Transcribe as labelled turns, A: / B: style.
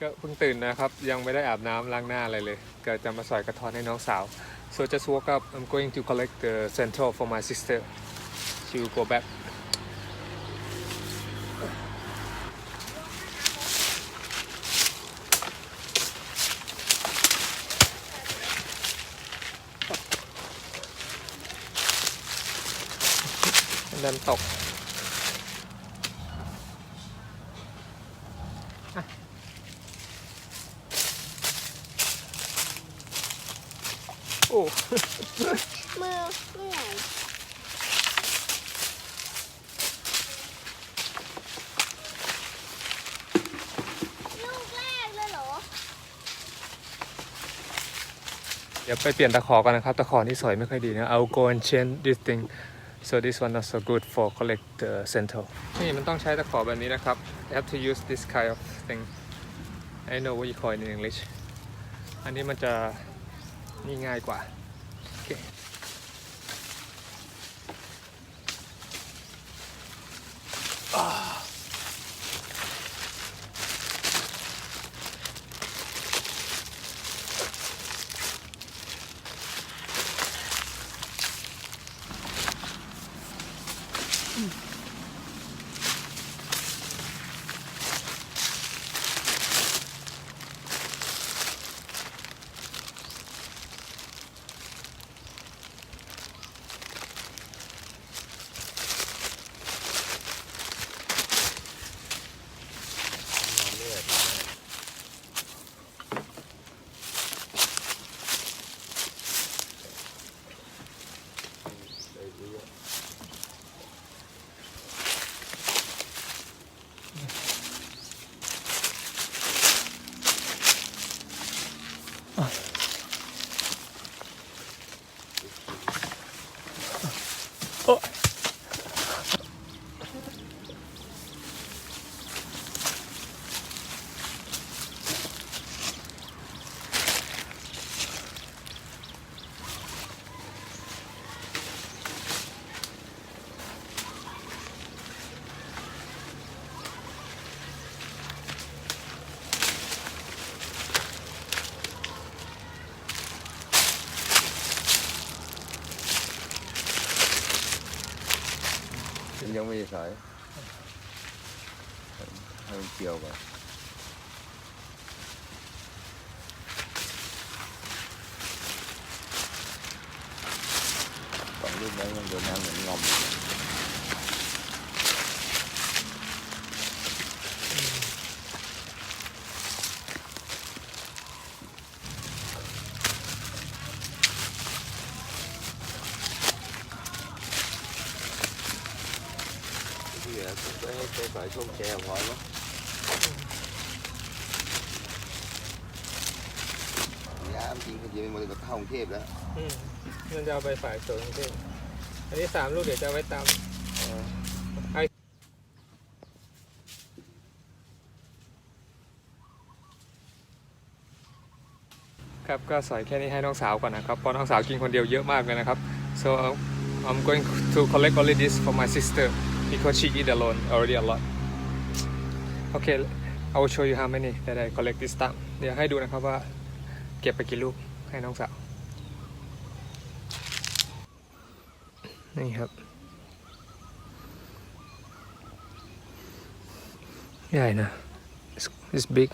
A: ก็เพิ่งตื่นนะครับ ยังไม่ได้อาบน้ำล้างหน้าอะไรเลย ก็จะมาสอยกระท้อนให้น้องสาว so just woke up I'm going to collect the central for my sister she will go back เดินตก อ้
B: มือเหนื่อยลูกแรกเลยเหรอ
A: เดี๋ยวไปเปลี่ยนตะขอกันนะครับ ตะขอที่สวยไม่ค่อยดีนะ I'll go and change this thing so this one not so good for collect the central นี่มันต้องใช้ตะขอแบบนี้นะครับ you have to use this kind of thing I know what you call it in English อันนี้มันจะ นี่ง่ายกว่า โอเคโอ้
C: ยังไม่ได้สายให้มันเกี่ยวก่อนสองลูกนั้นมันโดนน้ำเหมือนงอม อยู่ที่เหลือก็ให้ไปสายช่วงแกพอแล้วยายจริงก็จะเป็นมรดกเข้ากรุงเทพแล้ว
A: อืมมันจะเอาไปฝ่ายสวนกรุงเทพอันนี้สามลูกเดี๋ยวจะเอาไว้ตามครับก็สอยแค่นี้ให้น้องสาวก่อนนะครับเพราะน้องสาวกินคนเดียวเยอะมากเลยนะครับ so I'm going to collect only this for my sister because she eat alone already a lot okay I will show you how many that I collect this time เดี๋ยวให้ดูนะครับว่าเก็บไปกี่ลูกให้น้องสาว นี่ครับ ใหญ่นะ it's, it's big